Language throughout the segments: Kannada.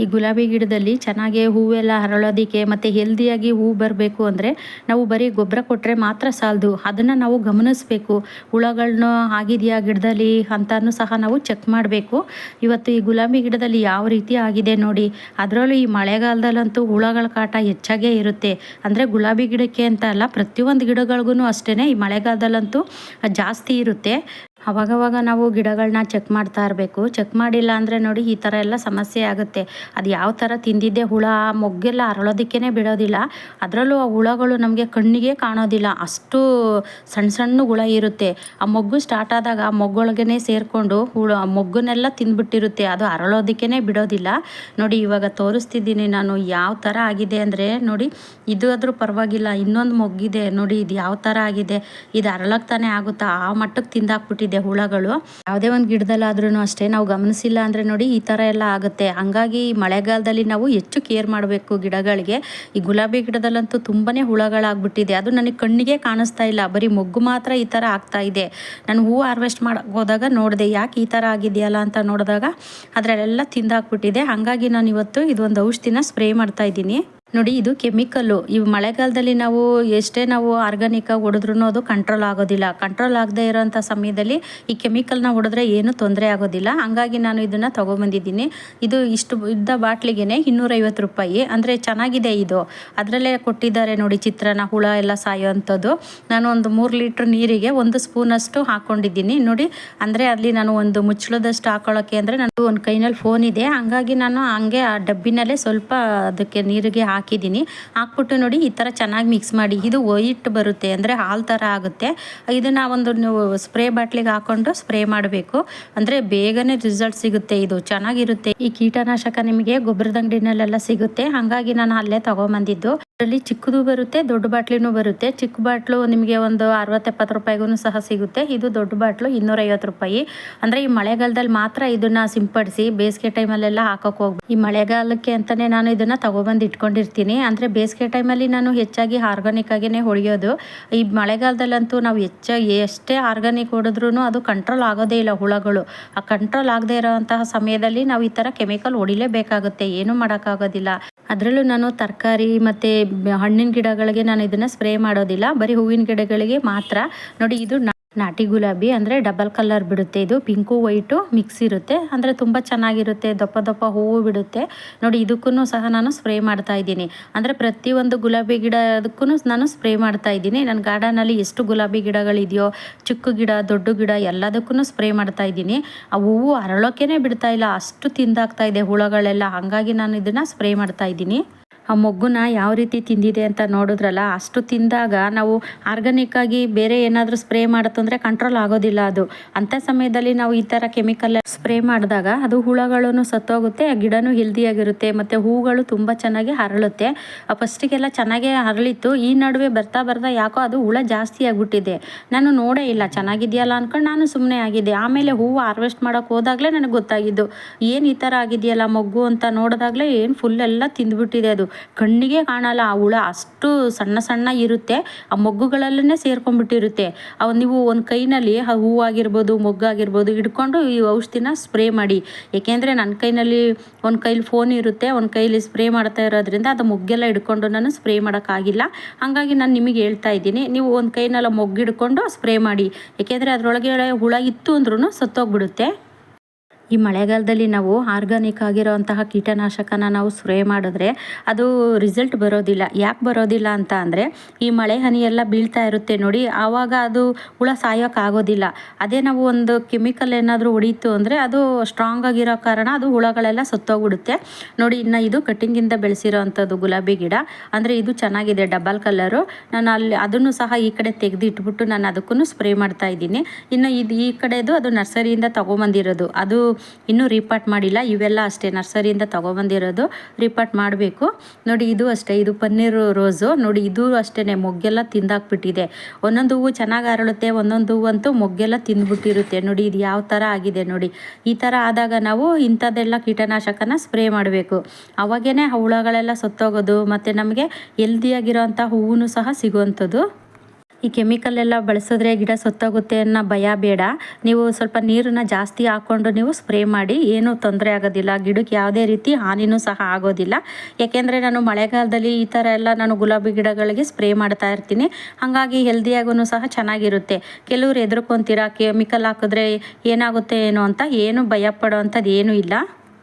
ಈ ಗುಲಾಬಿ ಗಿಡದಲ್ಲಿ ಚೆನ್ನಾಗಿ ಹೂವೆಲ್ಲ ಹರಳೋದಿಕ್ಕೆ ಮತ್ತು ಹೆಲ್ದಿಯಾಗಿ ಹೂ ಬರಬೇಕು ಅಂದರೆ ನಾವು ಬರೀ ಗೊಬ್ಬರ ಕೊಟ್ಟರೆ ಮಾತ್ರ ಸಾಲದು. ಅದನ್ನು ನಾವು ಗಮನಿಸಬೇಕು. ಹುಳಗಳನ್ನ ಆಗಿದೆಯಾ ಗಿಡದಲ್ಲಿ ಅಂತಲೂ ಸಹ ನಾವು ಚೆಕ್ ಮಾಡಬೇಕು. ಇವತ್ತು ಈ ಗುಲಾಬಿ ಗಿಡದಲ್ಲಿ ಯಾವ ರೀತಿ ಆಗಿದೆ ನೋಡಿ. ಅದರಲ್ಲೂ ಈ ಮಳೆಗಾಲದಲ್ಲಂತೂ ಹುಳಗಳ ಕಾಟ ಹೆಚ್ಚಾಗೇ ಇರುತ್ತೆ. ಅಂದರೆ ಗುಲಾಬಿ ಗಿಡಕ್ಕೆ ಅಂತ ಅಲ್ಲ, ಪ್ರತಿಯೊಂದು ಗಿಡಗಳಿಗೂ ಅಷ್ಟೇ ಈ ಮಳೆಗಾಲದಲ್ಲಂತೂ ಜಾಸ್ತಿ ಇರುತ್ತೆ. ಅವಾಗವಾಗ ನಾವು ಗಿಡಗಳನ್ನ ಚೆಕ್ ಮಾಡ್ತಾ ಇರಬೇಕು. ಚೆಕ್ ಮಾಡಿಲ್ಲ ಅಂದರೆ ನೋಡಿ ಈ ಥರ ಎಲ್ಲ ಸಮಸ್ಯೆ ಆಗುತ್ತೆ. ಅದು ಯಾವ ಥರ ತಿಂದಿದ್ದೆ ಹುಳ, ಮೊಗ್ಗೆಲ್ಲ ಅರಳೋದಕ್ಕೇ ಬಿಡೋದಿಲ್ಲ. ಅದರಲ್ಲೂ ಆ ಹುಳಗಳು ನಮಗೆ ಕಣ್ಣಿಗೆ ಕಾಣೋದಿಲ್ಲ. ಅಷ್ಟು ಸಣ್ಣ ಸಣ್ಣ ಹುಳ ಇರುತ್ತೆ. ಆ ಮೊಗ್ಗು ಸ್ಟಾರ್ಟ್ ಆದಾಗ ಆ ಮೊಗ್ಗೊಳಗೇ ಸೇರಿಕೊಂಡು ಹುಳ ಮೊಗ್ಗನ್ನೆಲ್ಲ ತಿಂದ್ಬಿಟ್ಟಿರುತ್ತೆ. ಅದು ಅರಳೋದಕ್ಕೇ ಬಿಡೋದಿಲ್ಲ. ನೋಡಿ ಇವಾಗ ತೋರಿಸ್ತಿದ್ದೀನಿ ನಾನು ಯಾವ ಥರ ಆಗಿದೆ ಅಂದರೆ ನೋಡಿ ಇದು ಆದರೂ ಪರವಾಗಿಲ್ಲ. ಇನ್ನೊಂದು ಮೊಗ್ಗಿದೆ. ನೋಡಿ ಇದು ಯಾವ ಥರ ಆಗಿದೆ. ಇದು ಅರಳಕ್ಕೆ ತಾನೇ ಆಗುತ್ತಾ? ಆ ಮಟ್ಟಕ್ಕೆ ತಿಂದಾಕ್ಬಿಟ್ಟಿದೆ ಇದೆ ಹುಳಗಳು. ಯಾವುದೇ ಒಂದು ಗಿಡದಲ್ಲಾದ್ರೂ ಅಷ್ಟೇ ನಾವು ಗಮನಿಸಿಲ್ಲ ಅಂದರೆ ನೋಡಿ ಈ ಥರ ಎಲ್ಲ ಆಗುತ್ತೆ. ಹಂಗಾಗಿ ಮಳೆಗಾಲದಲ್ಲಿ ನಾವು ಹೆಚ್ಚು ಕೇರ್ ಮಾಡಬೇಕು ಗಿಡಗಳಿಗೆ. ಈ ಗುಲಾಬಿ ಗಿಡದಲ್ಲಂತೂ ತುಂಬಾ ಹುಳಗಳಾಗ್ಬಿಟ್ಟಿದೆ. ಅದು ನನಗೆ ಕಣ್ಣಿಗೆ ಕಾಣಿಸ್ತಾ ಇಲ್ಲ. ಬರೀ ಮೊಗ್ಗು ಮಾತ್ರ ಈ ಥರ ಆಗ್ತಾ ಇದೆ. ನಾನು ಹೂವು ಹಾರ್ವೆಸ್ಟ್ ಮಾಡಕ್ಕೆ ಹೋದಾಗ ನೋಡಿದೆ, ಯಾಕೆ ಈ ಥರ ಆಗಿದೆಯಲ್ಲ? ಅಂತ ನೋಡಿದಾಗ ಅದರಲ್ಲೆಲ್ಲ ತಿಂದಾಕ್ಬಿಟ್ಟಿದೆ. ಹಾಗಾಗಿ ನಾನು ಇವತ್ತು ಇದೊಂದು ಔಷಧಿನ ಸ್ಪ್ರೇ ಮಾಡ್ತಾ ಇದ್ದೀನಿ. ನೋಡಿ, ಇದು ಕೆಮಿಕಲ್ಲು. ಇವು ಮಳೆಗಾಲದಲ್ಲಿ ನಾವು ಎಷ್ಟೇ ನಾವು ಆರ್ಗಾನಿಕಾಗಿ ಹೊಡೆದ್ರೂ ಅದು ಕಂಟ್ರೋಲ್ ಆಗೋದಿಲ್ಲ. ಕಂಟ್ರೋಲ್ ಆಗದೆ ಇರೋಂಥ ಸಮಯದಲ್ಲಿ ಈ ಕೆಮಿಕಲ್ನ ಹೊಡೆದ್ರೆ ಏನೂ ತೊಂದರೆ ಆಗೋದಿಲ್ಲ. ಹಂಗಾಗಿ ನಾನು ಇದನ್ನು ತೊಗೊಬಂದಿದ್ದೀನಿ. ಇದು ಇಷ್ಟು ಇದ್ದ ಬಾಟ್ಲಿಗೆ ಇನ್ನೂರೈವತ್ತು ರೂಪಾಯಿ. ಅಂದರೆ ಚೆನ್ನಾಗಿದೆ ಇದು. ಅದರಲ್ಲೇ ಕೊಟ್ಟಿದ್ದಾರೆ ನೋಡಿ, ಚಿತ್ರಾನ್ನ, ಹುಳ ಎಲ್ಲ ಸಾಯೋ ಅಂಥದ್ದು ನಾನು ಒಂದು ಮೂರು ಲೀಟ್ರ್ ನೀರಿಗೆ ಒಂದು ಸ್ಪೂನಷ್ಟು ಹಾಕ್ಕೊಂಡಿದ್ದೀನಿ ನೋಡಿ, ಅಂದರೆ ಅಲ್ಲಿ ನಾನು ಒಂದು ಮುಚ್ಚಳದಷ್ಟು ಹಾಕೊಳ್ಳೋಕ್ಕೆ ಅಂದರೆ ನನ್ನದು ಒಂದು ಕೈನಲ್ಲಿ ಫೋನ್ ಇದೆ. ಹಂಗಾಗಿ ನಾನು ಹಂಗೆ ಆ ಡಬ್ಬಿನಲ್ಲೇ ಸ್ವಲ್ಪ ಅದಕ್ಕೆ ನೀರಿಗೆ ಹಾಕಿ ಹಾಕಿದ್ದೀನಿ. ಹಾಕ್ಬಿಟ್ಟು ನೋಡಿ ಈ ಥರ ಚೆನ್ನಾಗಿ ಮಿಕ್ಸ್ ಮಾಡಿ. ಇದು ವೈಟ್ ಬರುತ್ತೆ ಅಂದರೆ ಹಾಲು ಥರ ಆಗುತ್ತೆ. ಇದನ್ನು ಒಂದು ಸ್ಪ್ರೇ ಬಾಟ್ಲಿಗೆ ಹಾಕ್ಕೊಂಡು ಸ್ಪ್ರೇ ಮಾಡಬೇಕು. ಅಂದರೆ ಬೇಗನೆ ರಿಸಲ್ಟ್ ಸಿಗುತ್ತೆ ಇದು. ಚೆನ್ನಾಗಿರುತ್ತೆ. ಈ ಕೀಟನಾಶಕ ನಿಮಗೆ ಗೊಬ್ಬರದ ಅಂಗಡಿನಲ್ಲೆಲ್ಲ ಸಿಗುತ್ತೆ. ಹಾಗಾಗಿ ನಾನು ಅಲ್ಲೇ ತೊಗೊಂಬಂದಿದ್ದು. ಅದರಲ್ಲಿ ಚಿಕ್ಕದು ಬರುತ್ತೆ, ದೊಡ್ಡ ಬಾಟ್ಲಿನೂ ಬರುತ್ತೆ. ಚಿಕ್ಕ ಬಾಟ್ಲು ನಿಮಗೆ ಒಂದು ಅರವತ್ತೆಪ್ಪತ್ತು ರೂಪಾಯಿಗೂ ಸಹ ಸಿಗುತ್ತೆ. ಇದು ದೊಡ್ಡ ಬಾಟ್ಲು, ಇನ್ನೂರೈವತ್ತು ರೂಪಾಯಿ. ಅಂದರೆ ಈ ಮಳೆಗಾಲದಲ್ಲಿ ಮಾತ್ರ ಇದನ್ನು ಸಿಂಪಡಿಸಿ ಬೇಸಿಗೆ ಟೈಮಲ್ಲೆಲ್ಲ ಹಾಕೋಕೆ ಹೋಗ್ಬೇಕು ಈ ಮಳೆಗಾಲಕ್ಕೆ ಅಂತಲೇ ನಾನು ಇದನ್ನು ತೊಗೊಬಂದು ಇಟ್ಕೊಂಡಿರ್ತೀನಿ. ಅಂದರೆ ಬೇಸಿಗೆ ಟೈಮಲ್ಲಿ ನಾನು ಹೆಚ್ಚಾಗಿ ಆರ್ಗಾನಿಕ್ ಆಗಿಯೇ ಹೊಡೆಯೋದು ಈ ಮಳೆಗಾಲದಲ್ಲಂತೂ ನಾವು ಹೆಚ್ಚಾಗಿ ಎಷ್ಟೇ ಆರ್ಗಾನಿಕ್ ಹೊಡೆದ್ರೂ ಅದು ಕಂಟ್ರೋಲ್ ಆಗೋದೇ ಇಲ್ಲ ಹುಳಗಳು. ಆ ಕಂಟ್ರೋಲ್ ಆಗದೆ ಇರೋವಂತಹ ಸಮಯದಲ್ಲಿ ನಾವು ಈ ಥರ ಕೆಮಿಕಲ್ ಹೊಡಿಲೇಬೇಕಾಗುತ್ತೆ. ಏನೂ ಮಾಡೋಕ್ಕಾಗೋದಿಲ್ಲ. ಅದರಲ್ಲೂ ನಾನು ತರಕಾರಿ ಮತ್ತು ಹಣ್ಣಿನ ಗಿಡಗಳಿಗೆ ನಾನು ಇದನ್ನು ಸ್ಪ್ರೇ ಮಾಡೋದಿಲ್ಲ. ಬರೀ ಹೂವಿನ ಗಿಡಗಳಿಗೆ ಮಾತ್ರ. ನೋಡಿ ಇದು ನಾಟಿ ಗುಲಾಬಿ ಅಂದರೆ ಡಬಲ್ ಕಲರ್ ಬಿಡುತ್ತೆ. ಇದು ಪಿಂಕು, ವೈಟು ಮಿಕ್ಸ್ ಇರುತ್ತೆ. ಅಂದರೆ ತುಂಬ ಚೆನ್ನಾಗಿರುತ್ತೆ. ದಪ್ಪ ದಪ್ಪ ಹೂವು ಬಿಡುತ್ತೆ. ನೋಡಿ ಇದಕ್ಕೂ ಸಹ ನಾನು ಸ್ಪ್ರೇ ಮಾಡ್ತಾ ಇದ್ದೀನಿ. ಅಂದರೆ ಪ್ರತಿಯೊಂದು ಗುಲಾಬಿ ಗಿಡ ಅದಕ್ಕೂ ನಾನು ಸ್ಪ್ರೇ ಮಾಡ್ತಾ ಇದ್ದೀನಿ. ನನ್ನ ಗಾರ್ಡನಲ್ಲಿ ಎಷ್ಟು ಗುಲಾಬಿ ಗಿಡಗಳಿದೆಯೋ, ಚಿಕ್ಕ ಗಿಡ, ದೊಡ್ಡ ಗಿಡ ಎಲ್ಲದಕ್ಕೂ ಸ್ಪ್ರೇ ಮಾಡ್ತಾ ಇದ್ದೀನಿ. ಆ ಹೂವು ಅರಳೋಕೆ ಬಿಡ್ತಾ ಇಲ್ಲ. ಅಷ್ಟು ತಿಂದಾಗ್ತಾ ಇದೆ ಹುಳಗಳೆಲ್ಲ. ಹಾಗಾಗಿ ನಾನು ಇದನ್ನು ಸ್ಪ್ರೇ ಮಾಡ್ತಾ ಇದ್ದೀನಿ. ಆ ಮೊಗ್ಗುನ ಯಾವ ರೀತಿ ತಿಂದಿದೆ ಅಂತ ನೋಡಿದ್ರಲ್ಲ, ಅಷ್ಟು ತಿಂದಾಗ ನಾವು ಆರ್ಗಾನಿಕ್ಕಾಗಿ ಬೇರೆ ಏನಾದರೂ ಸ್ಪ್ರೇ ಮಾಡುತ್ತಂದರೆ ಕಂಟ್ರೋಲ್ ಆಗೋದಿಲ್ಲ ಅದು. ಅಂಥ ಸಮಯದಲ್ಲಿ ನಾವು ಈ ಥರ ಕೆಮಿಕಲ್ ಸ್ಪ್ರೇ ಮಾಡಿದಾಗ ಅದು ಹುಳಗಳೂ ಸತ್ತೋಗುತ್ತೆ, ಆ ಗಿಡನೂ ಹೆಲ್ದಿಯಾಗಿರುತ್ತೆ ಮತ್ತು ಹೂಗಳು ತುಂಬ ಚೆನ್ನಾಗಿ ಹರಳುತ್ತೆ. ಫಸ್ಟಿಗೆಲ್ಲ ಚೆನ್ನಾಗೇ ಹರಳಿತ್ತು, ಈ ನಡುವೆ ಬರ್ತಾ ಬರ್ತಾ ಯಾಕೋ ಅದು ಹುಳ ಜಾಸ್ತಿ ಆಗಿಬಿಟ್ಟಿದೆ. ನಾನು ನೋಡೇ ಇಲ್ಲ, ಚೆನ್ನಾಗಿದೆಯಲ್ಲ ಅಂದ್ಕೊಂಡು ನಾನು ಸುಮ್ಮನೆ ಆಗಿದ್ದೆ. ಆಮೇಲೆ ಹೂವು ಹಾರ್ವೆಸ್ಟ್ ಮಾಡೋಕ್ಕೆ ಹೋದಾಗಲೇ ನನಗೆ ಗೊತ್ತಾಗಿದ್ದು, ಏನು ಈ ಥರ ಆಗಿದೆಯಲ್ಲ ಮೊಗ್ಗು ಅಂತ ನೋಡಿದಾಗಲೇ ಏನು ಫುಲ್ ಎಲ್ಲ ತಿಂದ್ಬಿಟ್ಟಿದೆ ಅದು. ಕಣ್ಣಿಗೆ ಕಾಣಲ್ಲ ಆ ಹುಳ ಅಷ್ಟು ಸಣ್ಣ ಸಣ್ಣ ಇರುತ್ತೆ, ಆ ಮೊಗ್ಗುಗಳಲ್ಲೇ ಸೇರ್ಕೊಂಡ್ಬಿಟ್ಟಿರುತ್ತೆ. ಅವು ನೀವು ಒಂದು ಕೈನಲ್ಲಿ ಆ ಹೂವಾಗಿರ್ಬೋದು, ಮೊಗ್ಗಾಗಿರ್ಬೋದು ಹಿಡ್ಕೊಂಡು ಈ ಔಷಧಿನ ಸ್ಪ್ರೇ ಮಾಡಿ. ಏಕೆಂದರೆ ನನ್ನ ಕೈನಲ್ಲಿ ಒಂದು ಕೈಲಿ ಫೋನ್ ಇರುತ್ತೆ, ಒಂದು ಕೈಲಿ ಸ್ಪ್ರೇ ಮಾಡ್ತಾ ಇರೋದ್ರಿಂದ ಅದು ಮೊಗ್ಗೆಲ್ಲ ಹಿಡ್ಕೊಂಡು ನಾನು ಸ್ಪ್ರೇ ಮಾಡೋಕ್ಕಾಗಿಲ್ಲ. ಹಾಗಾಗಿ ನಾನು ನಿಮಗೆ ಹೇಳ್ತಾ ಇದ್ದೀನಿ, ನೀವು ಒಂದು ಕೈನೆಲ್ಲ ಮೊಗ್ಗಿಡ್ಕೊಂಡು ಸ್ಪ್ರೇ ಮಾಡಿ. ಏಕೆಂದರೆ ಅದರೊಳಗೆ ಹುಳ ಇತ್ತು ಅಂದ್ರೂ ಸತ್ತೋಗ್ಬಿಡುತ್ತೆ. ಈ ಮಳೆಗಾಲದಲ್ಲಿ ನಾವು ಆರ್ಗಾನಿಕ್ ಆಗಿರೋವಂತಹ ಕೀಟನಾಶಕನ ನಾವು ಸ್ಪ್ರೇ ಮಾಡಿದ್ರೆ ಅದು ರಿಸಲ್ಟ್ ಬರೋದಿಲ್ಲ. ಯಾಕೆ ಬರೋದಿಲ್ಲ ಅಂತ ಅಂದರೆ ಈ ಮಳೆ ಹನಿ ಎಲ್ಲ ಬೀಳ್ತಾ ಇರುತ್ತೆ ನೋಡಿ, ಆವಾಗ ಅದು ಹುಳ ಸಾಯೋಕ್ಕಾಗೋದಿಲ್ಲ ಅದೇ ನಾವು ಒಂದು ಕೆಮಿಕಲ್ ಏನಾದರೂ ಹೊಡೀತು ಅಂದರೆ ಅದು ಸ್ಟ್ರಾಂಗ್ ಆಗಿರೋ ಕಾರಣ ಅದು ಹುಳಗಳೆಲ್ಲ ಸತ್ತೋಗ್ಬಿಡುತ್ತೆ. ನೋಡಿ, ಇನ್ನು ಇದು ಕಟ್ಟಿಂಗಿಂದ ಬೆಳೆಸಿರೋ ಅಂಥದ್ದು ಗುಲಾಬಿ ಗಿಡ. ಅಂದರೆ ಇದು ಚೆನ್ನಾಗಿದೆ ಡಬಲ್ ಕಲರು ನಾನು ಅಲ್ಲಿ ಅದನ್ನು ಸಹ ಈ ಕಡೆ ತೆಗೆದಿಟ್ಬಿಟ್ಟು ನಾನು ಅದಕ್ಕೂ ಸ್ಪ್ರೇ ಮಾಡ್ತಾ ಇದ್ದೀನಿ. ಇನ್ನು ಇದು ಈ ಕಡೆದು ಅದು ನರ್ಸರಿಯಿಂದ ತೊಗೊಂಬಂದಿರೋದು. ಅದು ಇನ್ನೂ ರಿಪಾರ್ಟ್ ಮಾಡಿಲ್ಲ. ಇವೆಲ್ಲ ಅಷ್ಟೇ ನರ್ಸರಿಯಿಂದ ತೊಗೊಬಂದಿರೋದು. ರಿಪಾರ್ಟ್ ಮಾಡಬೇಕು. ನೋಡಿ, ಇದು ಅಷ್ಟೇ. ಇದು ಪನ್ನೀರು ರೋಸು. ನೋಡಿ, ಇದು ಅಷ್ಟೇ ಮೊಗ್ಗೆಲ್ಲ ತಿಂದಾಕ್ಬಿಟ್ಟಿದೆ. ಒಂದೊಂದು ಹೂವು ಚೆನ್ನಾಗಿ ಅರಳುತ್ತೆ, ಒಂದೊಂದು ಹೂವು ಮೊಗ್ಗೆಲ್ಲ ತಿಂದ್ಬಿಟ್ಟಿರುತ್ತೆ. ನೋಡಿ, ಇದು ಯಾವ ಥರ ಆಗಿದೆ ನೋಡಿ. ಈ ಥರ ಆದಾಗ ನಾವು ಇಂಥದ್ದೆಲ್ಲ ಕೀಟನಾಶಕನ ಸ್ಪ್ರೇ ಮಾಡಬೇಕು. ಅವಾಗೇ ಹುಳಗಳೆಲ್ಲ ಸತ್ತೋಗೋದು, ಮತ್ತು ನಮಗೆ ಹೆಲ್ದಿಯಾಗಿರೋವಂಥ ಹೂವು ಸಹ ಸಿಗುವಂಥದ್ದು. ಈ ಕೆಮಿಕಲ್ ಎಲ್ಲ ಬಳಸಿದ್ರೆ ಗಿಡ ಸೊತ್ತೋಗುತ್ತೆ ಅನ್ನೋ ಭಯ ಬೇಡ. ನೀವು ಸ್ವಲ್ಪ ನೀರನ್ನ ಜಾಸ್ತಿ ಹಾಕ್ಕೊಂಡು ನೀವು ಸ್ಪ್ರೇ ಮಾಡಿ, ಏನೂ ತೊಂದರೆ ಆಗೋದಿಲ್ಲ. ಗಿಡಕ್ಕೆ ಯಾವುದೇ ರೀತಿ ಹಾನಿನೂ ಸಹ ಆಗೋದಿಲ್ಲ. ಯಾಕೆಂದರೆ ನಾನು ಮಳೆಗಾಲದಲ್ಲಿ ಈ ಥರ ಎಲ್ಲ ನಾನು ಗುಲಾಬಿ ಗಿಡಗಳಿಗೆ ಸ್ಪ್ರೇ ಮಾಡ್ತಾ ಇರ್ತೀನಿ. ಹಾಗಾಗಿ ಹೆಲ್ದಿಯಾಗೂ ಸಹ ಚೆನ್ನಾಗಿರುತ್ತೆ. ಕೆಲವರು ಎದುರ್ಕೊತೀರಾ ಕೆಮಿಕಲ್ ಹಾಕಿದ್ರೆ ಏನಾಗುತ್ತೆ ಏನೋ ಅಂತ? ಏನು ಭಯ ಪಡೋ ಅಂಥದ್ದು ಏನೂ ಇಲ್ಲ.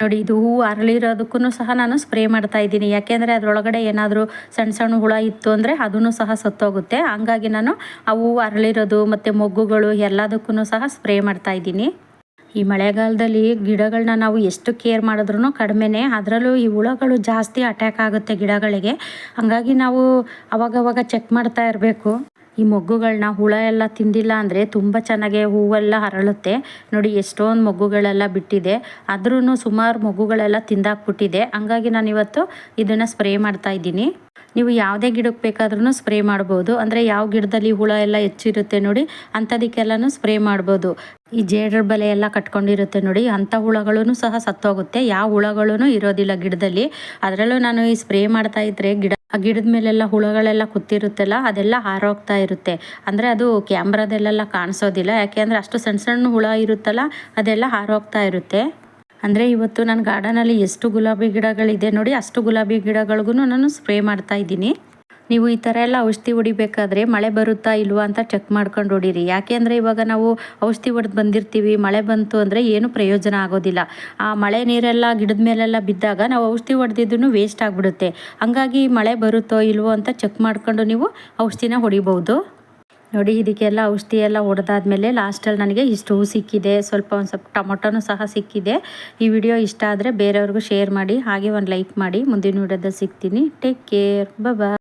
ನೋಡಿ, ಇದು ಹೂವು ಅರಳಿರೋದಕ್ಕೂ ಸಹ ನಾನು ಸ್ಪ್ರೇ ಮಾಡ್ತಾ ಇದ್ದೀನಿ. ಯಾಕೆಂದರೆ ಅದರೊಳಗಡೆ ಏನಾದರೂ ಸಣ್ಣ ಸಣ್ಣ ಹುಳ ಇತ್ತು ಅಂದರೆ ಅದೂ ಸಹ ಸತ್ತೋಗುತ್ತೆ. ಹಂಗಾಗಿ ನಾನು ಆ ಹೂವು ಅರಳಿರೋದು ಮತ್ತು ಮೊಗ್ಗುಗಳು ಎಲ್ಲದಕ್ಕೂ ಸಹ ಸ್ಪ್ರೇ ಮಾಡ್ತಾ ಇದ್ದೀನಿ. ಈ ಮಳೆಗಾಲದಲ್ಲಿ ಗಿಡಗಳನ್ನ ನಾವು ಎಷ್ಟು ಕೇರ್ ಮಾಡಿದ್ರೂ ಕಡಿಮೆನೇ. ಅದರಲ್ಲೂ ಈ ಹುಳಗಳು ಜಾಸ್ತಿ ಅಟ್ಯಾಕ್ ಆಗುತ್ತೆ ಗಿಡಗಳಿಗೆ. ಹಾಗಾಗಿ ನಾವು ಅವಾಗವಾಗ ಚೆಕ್ ಮಾಡ್ತಾ ಇರಬೇಕು. ಈ ಮೊಗ್ಗುಗಳನ್ನ ಹುಳ ಎಲ್ಲ ತಿಂದಿಲ್ಲ ಅಂದರೆ ತುಂಬ ಚೆನ್ನಾಗಿ ಹೂವೆಲ್ಲ ಅರಳುತ್ತೆ ನೋಡಿ, ಎಷ್ಟೊಂದು ಮೊಗ್ಗುಗಳೆಲ್ಲ ಬಿಟ್ಟಿದೆ. ಆದ್ರೂ ಸುಮಾರು ಮೊಗ್ಗುಗಳೆಲ್ಲ ತಿಂದಾಕ್ಬಿಟ್ಟಿದೆ. ಹಂಗಾಗಿ ನಾನು ಇವತ್ತು ಇದನ್ನು ಸ್ಪ್ರೇ ಮಾಡ್ತಾ ಇದ್ದೀನಿ. ನೀವು ಯಾವುದೇ ಗಿಡಕ್ಕೆ ಬೇಕಾದ್ರೂ ಸ್ಪ್ರೇ ಮಾಡ್ಬೋದು. ಅಂದರೆ ಯಾವ ಗಿಡದಲ್ಲಿ ಹುಳ ಎಲ್ಲ ಹೆಚ್ಚಿರುತ್ತೆ ನೋಡಿ, ಅಂಥದಕ್ಕೆಲ್ಲನೂ ಸ್ಪ್ರೇ ಮಾಡ್ಬೋದು. ಈ ಜೇಡರ ಬಲೆ ಎಲ್ಲ ಕಟ್ಕೊಂಡಿರುತ್ತೆ ನೋಡಿ, ಅಂಥ ಹುಳಗಳೂ ಸಹ ಸತ್ತೋಗುತ್ತೆ. ಯಾವ ಹುಳಗಳೂ ಇರೋದಿಲ್ಲ ಗಿಡದಲ್ಲಿ. ಅದರಲ್ಲೂ ನಾನು ಈ ಸ್ಪ್ರೇ ಮಾಡ್ತಾ ಇದ್ರೆ ಗಿಡ ಆ ಗಿಡದ ಮೇಲೆಲ್ಲ ಹುಳಗಳೆಲ್ಲ ಕೂತಿರುತ್ತಲ್ಲ, ಅದೆಲ್ಲ ಹಾರೋಗ್ತಾ ಇರುತ್ತೆ. ಅಂದರೆ ಅದು ಕ್ಯಾಮ್ರಾದಲ್ಲೆಲ್ಲ ಕಾಣಿಸೋದಿಲ್ಲ. ಯಾಕೆ ಅಂದರೆ ಅಷ್ಟು ಸಣ್ಣ ಸಣ್ಣ ಹುಳ ಇರುತ್ತಲ್ಲ, ಅದೆಲ್ಲ ಹಾರೋಗ್ತಾ ಇರುತ್ತೆ. ಅಂದರೆ ಇವತ್ತು ನನ್ನ ಗಾರ್ಡನಲ್ಲಿ ಎಷ್ಟು ಗುಲಾಬಿ ಗಿಡಗಳಿದೆ ನೋಡಿ, ಅಷ್ಟು ಗುಲಾಬಿ ಗಿಡಗಳಿಗೂ ನಾನು ಸ್ಪ್ರೇ ಮಾಡ್ತಾ ಇದ್ದೀನಿ. ನೀವು ಈ ಥರ ಎಲ್ಲ ಔಷಧಿ ಹೊಡಿಬೇಕಾದ್ರೆ ಮಳೆ ಬರುತ್ತಾ ಇಲ್ವಾ ಅಂತ ಚೆಕ್ ಮಾಡ್ಕೊಂಡು ಹೊಡಿರಿ. ಯಾಕೆ ಅಂದರೆ ಇವಾಗ ನಾವು ಔಷಧಿ ಹೊಡೆದು ಬಂದಿರ್ತೀವಿ, ಮಳೆ ಬಂತು ಅಂದರೆ ಏನು ಪ್ರಯೋಜನ ಆಗೋದಿಲ್ಲ. ಆ ಮಳೆ ನೀರೆಲ್ಲ ಗಿಡದ ಮೇಲೆಲ್ಲ ಬಿದ್ದಾಗ ನಾವು ಔಷಧಿ ಹೊಡೆದಿದ್ದು ವೇಸ್ಟ್ ಆಗಿಬಿಡುತ್ತೆ. ಹಂಗಾಗಿ ಮಳೆ ಬರುತ್ತೋ ಇಲ್ವೋ ಅಂತ ಚೆಕ್ ಮಾಡ್ಕೊಂಡು ನೀವು ಔಷಧಿನ ಹೊಡಿಬೋದು ನೋಡಿ, ಇದಕ್ಕೆಲ್ಲ ಔಷಧಿ ಎಲ್ಲ ಹೊಡೆದಾದ್ಮೇಲೆ ಲಾಸ್ಟಲ್ಲಿ ನನಗೆ ಇಷ್ಟು ಹೂ ಸಿಕ್ಕಿದೆ. ಸ್ವಲ್ಪ ಒಂದು ಸ್ವಲ್ಪ ಟೊಮೊಟೊನೂ ಸಹ ಸಿಕ್ಕಿದೆ. ಈ ವಿಡಿಯೋ ಇಷ್ಟ ಆದರೆ ಬೇರೆಯವ್ರಿಗೂ ಶೇರ್ ಮಾಡಿ, ಹಾಗೆ ಒಂದು ಲೈಕ್ ಮಾಡಿ. ಮುಂದಿನ ವಿಡಿಯೋದಲ್ಲಿ ಸಿಗ್ತೀನಿ. Take care bye